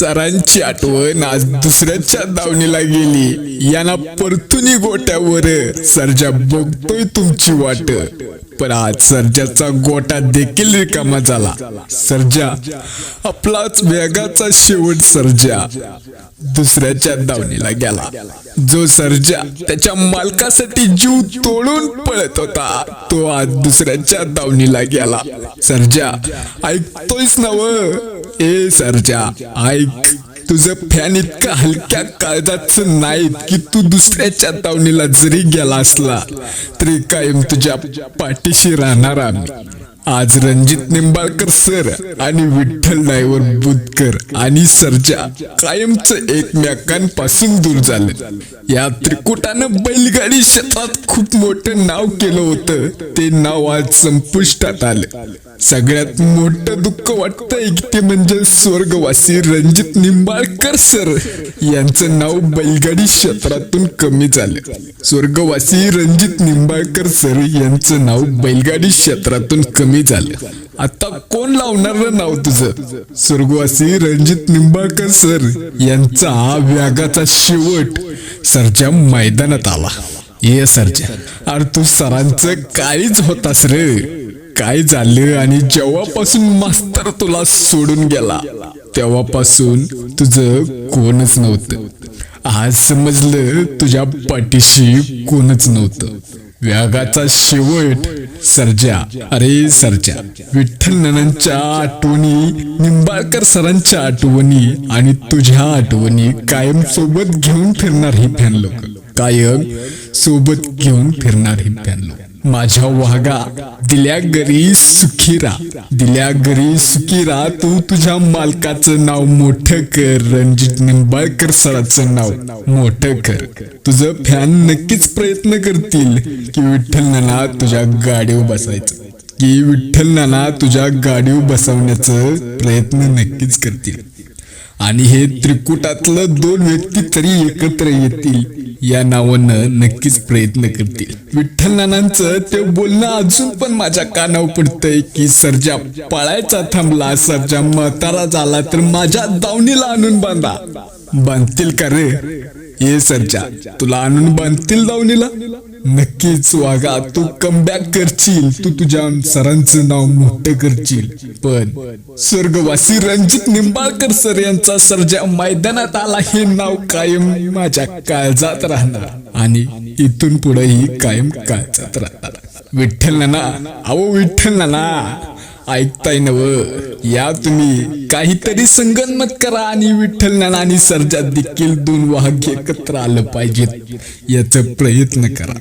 सरांची आठवण आज दुसऱ्याच्या दावणीला गेली. यांना परतुनी गोट्यावर. सरजा बघतोय तुमची वाट. पण आज सर्जाचा गोटा देखील रिकामा झाला. सर्जा आपलाच वेगाचा शेवट सर्जा दुसऱ्याच्या दावणीला गेला. जो सर्जा त्याच्या मालकासाठी जीव तोडून पळत होता तो आज दुसऱ्याच्या दावणीला गेला. सर्जा ऐकतोयस नव ए सर्जा ऐक. तुझं फॅन इतका हलक्या काळजाचं नाही की तू दुसऱ्याच्या तावणीला जरी गेला असला तरी कायम तुझ्या पाठीशी राहणार आम्ही. आज रणजित निंबाळकर सर आणि विठ्ठल नायवर बुधकर आणि सरजा कायमच एकमेकांपासून दूर झाले. या त्रिकुटानं बैलगाडी क्षेत्रात खूप मोठं नाव केलं होतं. ते नाव आज संपुष्टात आलं. सगळ्यात मोठं दुःख वाटतंय ते म्हणजे स्वर्गवासी रणजित निंबाळकर सर यांचं नाव बैलगाडी क्षेत्रातून कमी झालं. स्वर्गवासी रणजित निंबाळकर सर यांचं नाव बैलगाडी क्षेत्रातून कमी झालं. आता कोण लावणार नाव तुझं? स्वर्गवासी रणजित निंबाळकर सर यांचा व्यागाचा शेवट सरच्या मैदानात आला. ये सरच्या. अरे तू सरांचं काहीच होतास रे. काय झालं आणि जेव्हापासून मास्तर तुला सोडून गेला तेव्हापासून तुझं कोणच नव्हतं. आज समजलं तुझ्या पाठीशी कोणच नव्हतं. व्यागाचा शेवट सर्जा अरे सर्जा विठ्ठल ननांच्या आठवणी निंबाळकर सरांच्या आठवणी आणि तुझ्या आठवणी कायम सोबत घेऊन फिरणार ही फॅन लोक. कायम सोबत घेऊन फिरणार हे माझ्या वागा दिल्या घरी सुखीरा दिल्या घरी सुखीरा तू तुझ्या मालकाचं नाव मोठं कर. रणजित निंबाळकर सराचं नाव मोठं कर. तुझं फॅन नक्कीच प्रयत्न करतील की विठ्ठल नाना तुझ्या गाडीवर बसायचं. की विठ्ठल नाना तुझ्या गाडीवर बसवण्याचं प्रयत्न नक्कीच करतील. आणि हे त्रिकुटातलं दोन व्यक्ती तरी एकत्र येतील. या नावानं नक्कीच प्रयत्न करतील. विठ्ठल नानांचं ते बोलणं अजून पण माझ्या कानावर पडतंय की सर्जा पळायचा थांबला सर्जा म्हातारा झाला तर माझ्या दावणीला आणून बांधा. बांधतील का रे? ये सर्जा तुला आणून बांधतील दावणीला? नक्कीच वागा तू कमबॅक करशील. तू तुझ्या सरांचं नाव मोठं करशील. पण स्वर्गवासी रणजित निंबाळकर सर यांचा सर्जा मैदानात आला हे नाव कायम माझ्या काळजात राहणार. आणि इथून पुढेही कायम काळजात राहणार. विठ्ठल नाना अहो विठ्ठल नाना. ऐकताय नव या तुम्ही काहीतरी संगनमत करा आणि विठ्ठल नाना आणि सर्जात देखील दोन वाहक एकत्र आलं पाहिजेत. याचा प्रयत्न करा.